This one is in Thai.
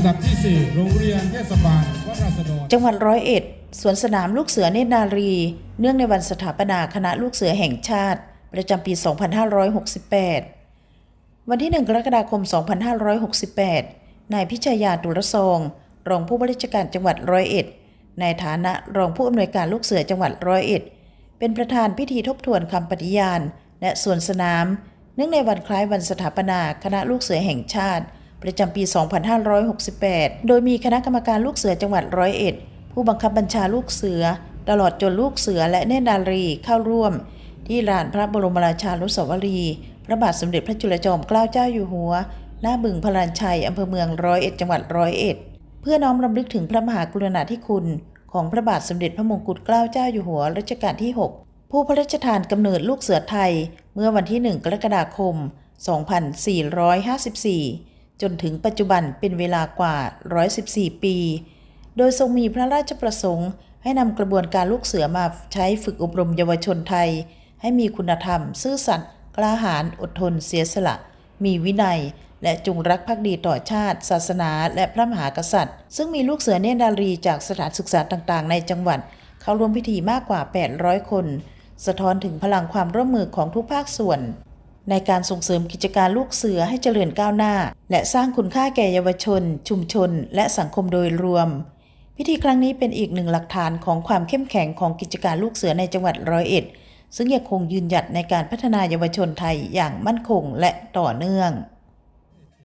นดับที่ 4 โรงเรียนเทศบาลวัดราษฎรจังหวัดร้อยเอ็ดสวนสนามลูกเสือเนตรนารี เนื่องในวันสถาปนาคณะลูกเสือแห่งชาติ ประจำปี 2568 วันที่ 1 กรกฎาคม 2568 นายพิชยาตุลซองรองผู้บริจการจังหวัดร้อยเอ็ด ในฐานะรองผู้อำนวยการลูกเสือจังหวัดร้อยเอ็ด เป็นประธานพิธีทบทวนคำปฏิญาณ และสวนสนาม เนื่องในวันคล้ายวันสถาปนาคณะลูกเสือแห่งชาติ ประจำปี 2568 โดยมีคณะกรรมการลูกเสือจังหวัดร้อยเอ็ดผู้บังคับบัญชาลูกเสือ ตลอดจนลูกเสือและเนตรนารีเข้าร่วม ที่ลานพระบรมราชานุสาวรีย์พระบาทสมเด็จพระจุลจอมเกล้าเจ้าอยู่หัว หน้าบึงพลานชัยอำเภอเมืองร้อยเอ็ดจังหวัดร้อยเอ็ดเพื่อน้อมรำลึกถึงพระมหากรุณาธิคุณ ของพระบาทสมเด็จพระมงกุฎเกล้าเจ้าอยู่หัวรัชกาลที่ 6 ผู้พระราชทานกำเนิดลูกเสือไทย เมื่อวันที่ 1 กรกฎาคม 2454 จนถึงปัจจุบันเป็นเวลากว่า 114 ปี โดยทรงมีพระราชประสงค์ให้นำกระบวนการลูกเสือมาใช้ฝึกอบรมเยาวชนไทย ให้มีคุณธรรม ซื่อสัตย์กล้าหาญอดทน เสียสละ มีวินัย และจงรักภักดีต่อชาติ ศาสนา และพระมหากษัตริย์ ซึ่งมีลูกเสือเนรนารีจากสถานศึกษาต่างๆ ในจังหวัด เข้าร่วมพิธีมากกว่า 800 คน สะท้อนถึงพลังความร่วมมือของทุกภาคส่วน ในการส่งเสริมกิจการลูกเสือให้เจริญก้าวหน้า และสร้างคุณค่าแก่เยาวชน ชุมชน และสังคมโดยรวม พิธีครั้งนี้เป็นอีกหนึ่งหลักฐานของความเข้มแข็งของกิจการลูกเสือในจังหวัดร้อยเอ็ดซึ่งยังคงยืนหยัดในการพัฒนาเยาวชนไทยอย่างมั่นคงและต่อเนื่อง